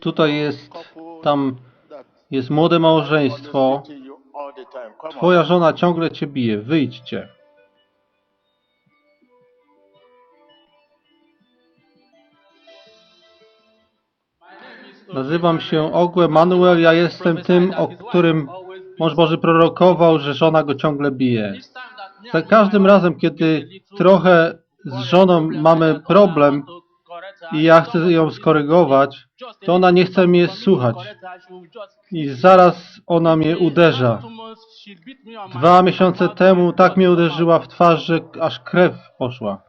Tutaj jest, tam jest młode małżeństwo. Twoja żona ciągle cię bije. Wyjdźcie. Nazywam się Ogłe Manuel. Ja jestem tym, o którym mąż Boży prorokował, że żona go ciągle bije. Za każdym razem, kiedy trochę z żoną mamy problem i ja chcę ją skorygować, to ona nie chce mnie słuchać. I zaraz ona mnie uderza. Dwa miesiące temu tak mnie uderzyła w twarz, że aż krew poszła.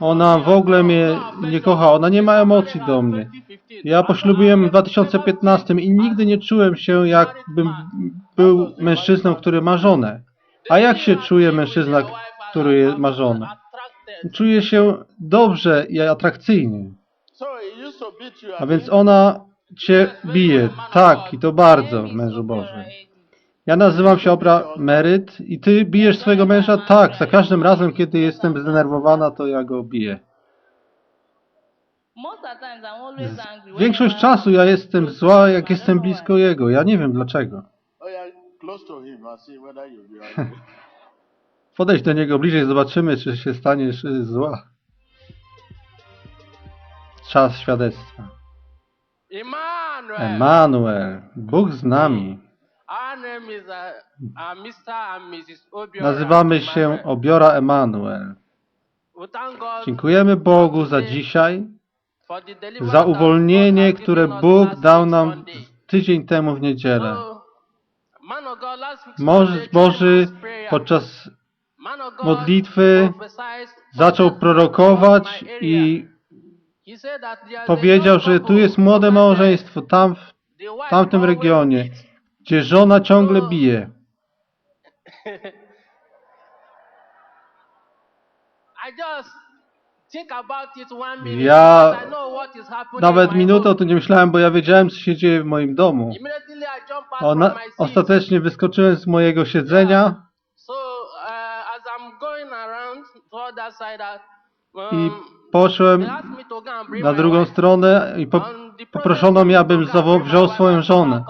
Ona w ogóle mnie nie kocha, ona nie ma emocji do mnie. Ja poślubiłem w 2015 i nigdy nie czułem się jakbym był mężczyzną, który ma żonę. A jak się czuje mężczyzna, który ma żonę? Czuje się dobrze i atrakcyjnie. A więc ona cię bije. Tak, i to bardzo, mężu Boży. Ja nazywam się Obra Meryt i ty bijesz swojego męża? Tak, za każdym razem, kiedy jestem zdenerwowana, to ja go biję. Większość czasu ja jestem zła, jak jestem blisko jego. Ja nie wiem dlaczego. Podejdź do niego bliżej, zobaczymy, czy się staniesz zła. Czas świadectwa. Emanuel, Bóg z nami. Nazywamy się. Obiora Emanuel. Dziękujemy Bogu za dzisiaj, za uwolnienie, które Bóg dał nam tydzień temu w niedzielę. Mąż Boży podczas modlitwy zaczął prorokować i powiedział, że tu jest młode małżeństwo tam w tamtym regionie, gdzie żona ciągle bije. One minute Ja Nawet minutę o tym nie myślałem, bo ja wiedziałem, co się dzieje w moim domu. Ona, ostatecznie wyskoczyłem z mojego siedzenia i um, poszłem na drugą stronę i poproszono mnie, abym wziął swoją żonę.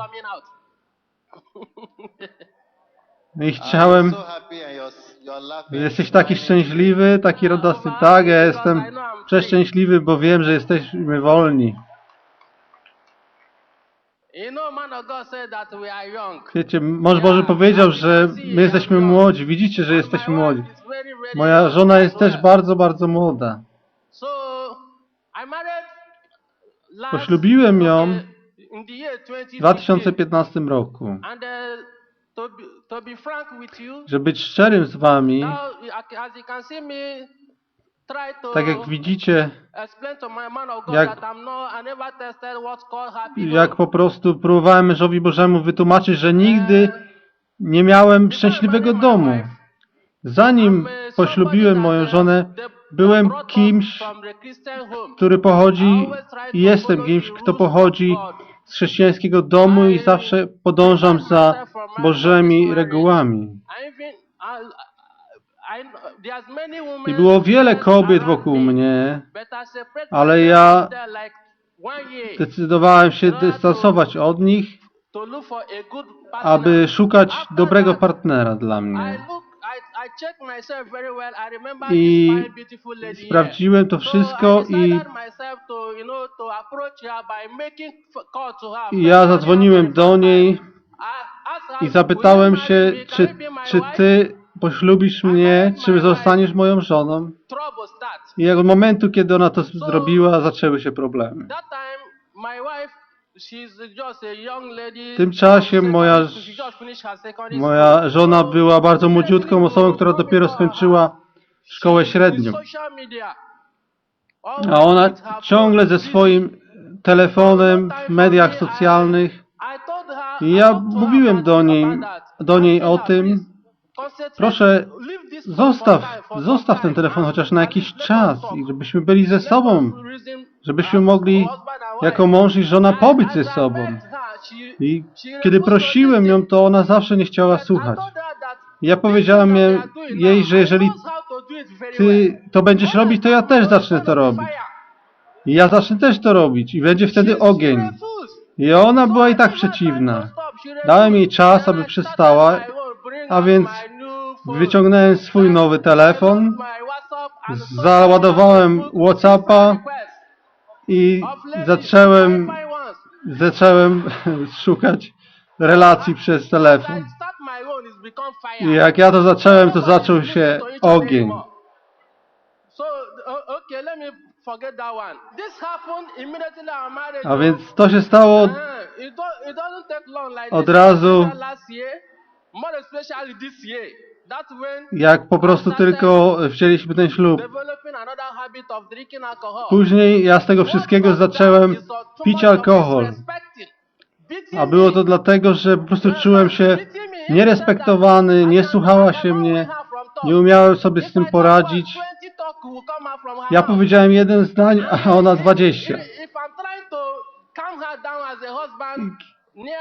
I chciałem, jesteś taki szczęśliwy, taki radosny. Tak, ja jestem przeszczęśliwy, bo wiem, że jesteśmy wolni. Wiecie, mąż Boży powiedział, że my jesteśmy młodzi. Widzicie, że jesteśmy młodzi. Moja żona jest też bardzo, bardzo młoda. Poślubiłem ją W 2015. 2015 roku. Uh, Żeby być szczerym z wami, tak jak widzicie, jak- jak po prostu próbowałem mężowi Bożemu wytłumaczyć, że nigdy nie miałem szczęśliwego domu. Zanim poślubiłem moją żonę, byłem kimś, który pochodzi i jestem kimś, kto pochodzi z chrześcijańskiego domu i zawsze podążam za Bożymi regułami. I było wiele kobiet wokół mnie, ale ja Zdecydowałem się dystansować od nich, aby szukać dobrego partnera dla mnie. I sprawdziłem to wszystko i, i ja zadzwoniłem do niej i zapytałem się, czy, czy ty poślubisz mnie, czy zostaniesz moją żoną. I od momentu, kiedy ona to zrobiła, zaczęły się problemy. W tym czasie moja, moja żona była bardzo młodziutką osobą, która dopiero skończyła szkołę średnią. A ona ciągle ze swoim telefonem w mediach socjalnych. I ja mówiłem do niej, do niej o tym, proszę zostaw, zostaw ten telefon chociaż na jakiś czas i żebyśmy byli ze sobą, żebyśmy mogli jako mąż i żona pobyć ze sobą. I kiedy prosiłem ją, to ona zawsze nie chciała słuchać. Ja powiedziałem jej- że jeżeli ty to będziesz robić, to ja też zacznę to robić. I ja zacznę też to robić i będzie wtedy ogień. I ona była i tak przeciwna. Dałem jej czas, aby przestała, a więc wyciągnąłem swój nowy telefon, załadowałem Whatsappa. I zacząłem, zacząłem szukać relacji przez telefon. I jak ja to zacząłem, to zaczął się ogień. A więc to się stało Uh, like Od razu- jak po prostu tylko wzięliśmy ten ślub. Później ja z tego wszystkiego zacząłem pić alkohol. A było to dlatego, że po prostu czułem się nierespektowany, nie słuchała się mnie, nie umiałem sobie z tym poradzić. Ja powiedziałem jeden zdań, a ona dwadzieścia.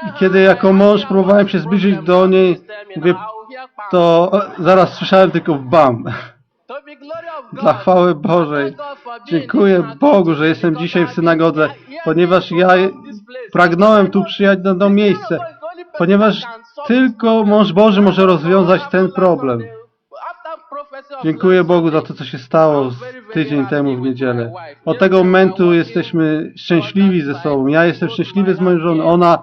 I kiedy jako mąż próbowałem się zbliżyć do niej, To zaraz słyszałem tylko bam. Dla chwały Bożej. Dziękuję Bogu, że jestem dzisiaj w synagodze, ponieważ ja pragnąłem tu przyjechać na to miejsce, ponieważ tylko mąż Boży może rozwiązać ten problem. Dziękuję Bogu za to, co się stało tydzień temu w niedzielę. Od tego momentu jesteśmy szczęśliwi ze sobą. Ja jestem szczęśliwy z moją żoną. Ona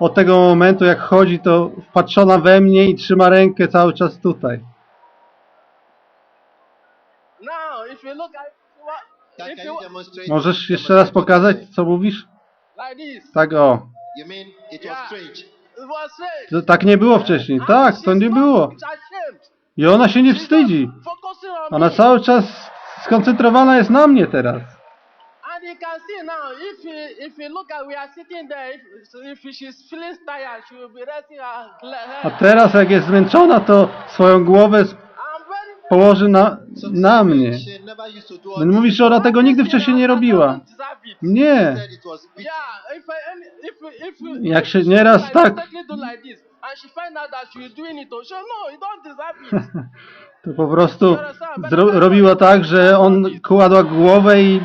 od tego momentu, jak chodzi, to wpatrzona we mnie i trzyma rękę cały czas tutaj. Now, if you look at what, Can, if can you you demonstrate? Możesz jeszcze raz pokazać, co mówisz? like this, Tak o. You mean it was Yeah. strange? it was strange. To, tak nie było wcześniej. Tak, to nie było. ashamed. I ona się nie wstydzi. not focusing on Ona me. cały czas skoncentrowana jest na mnie teraz. And you can see now, if you, if you look at, we are sitting there, if, if she's feeling tired, she will be resting her A head. teraz jak jest zmęczona, to swoją głowę położy na, na mnie. No this. Mówisz, że ona tego nigdy wcześniej nie robiła. Nie. Jak się nieraz tak- oh, no. To po prostu robiła tak, że on kładła głowę i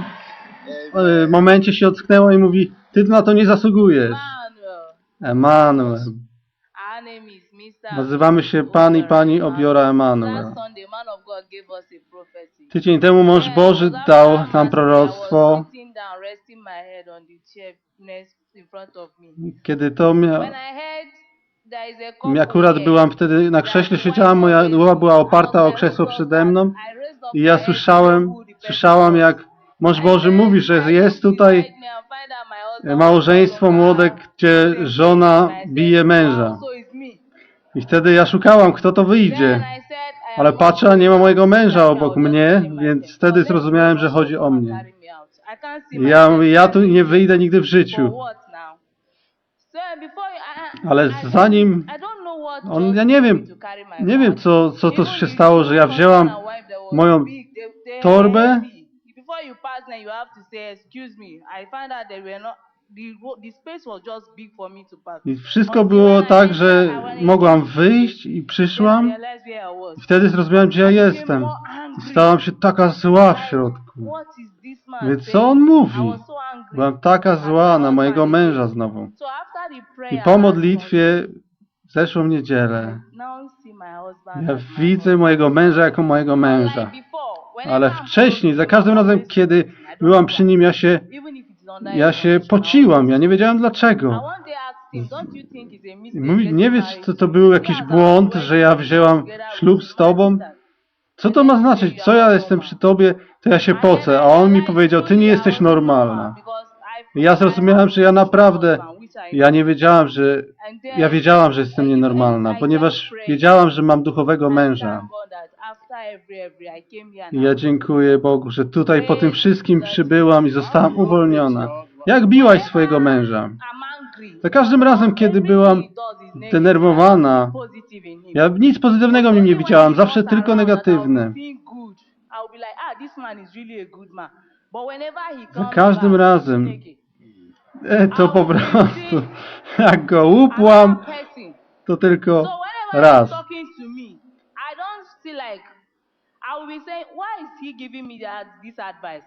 Uh, w momencie się ocknęła i mówi, ty na to nie zasługujesz. Emmanuel. Emanuel. Nazywamy się Pan i Pani Obiora Emanuel. Tydzień temu mąż Boży dał nam proroctwo. Kiedy to mia... When I heard there is a mi couple akurat byłam wtedy na krześle siedziałam, moja głowa była oparta o krzesło przede mną i ja słyszałem, słyszałam jak mąż Boży mówi, że jest tutaj małżeństwo młode, gdzie żona bije męża. I wtedy ja szukałam, kto to wyjdzie. Ale patrzę, a nie ma mojego męża obok mnie, więc wtedy zrozumiałem, że chodzi o mnie. Ja ja tu nie wyjdę nigdy w życiu. Ale zanim on, ja nie wiem, nie wiem co, co to się stało, że ja wzięłam moją torbę I wszystko było tak, że mogłam wyjść i przyszłam i wtedy zrozumiałem, gdzie ja jestem. I stałam się taka zła w środku. Więc co on mówi? Byłam taka zła na mojego męża znowu. I po modlitwie w zeszłą niedzielę ja widzę mojego męża jako mojego męża. Ale wcześniej, za każdym razem, kiedy byłam przy nim, ja się, ja się pociłam. Ja nie wiedziałam dlaczego. I Mówi, nie wiesz, co to był jakiś błąd, że ja wzięłam ślub z tobą? Co to ma znaczyć? Co ja jestem przy tobie, to ja się pocę. A on mi powiedział, ty nie jesteś normalna. I ja zrozumiałem, że ja naprawdę, ja nie wiedziałam, że, ja wiedziałam, że jestem nienormalna, ponieważ wiedziałam, że mam duchowego męża. Ja dziękuję Bogu, że tutaj po tym wszystkim przybyłam i zostałam uwolniona. Jak biłaś swojego męża? Za każdym razem, kiedy byłam denerwowana, ja nic pozytywnego w nim nie widziałam, zawsze tylko negatywne. Za każdym razem. E, to po prostu, jak go łupłam, to tylko raz. Be saying, why is he giving me that this advice?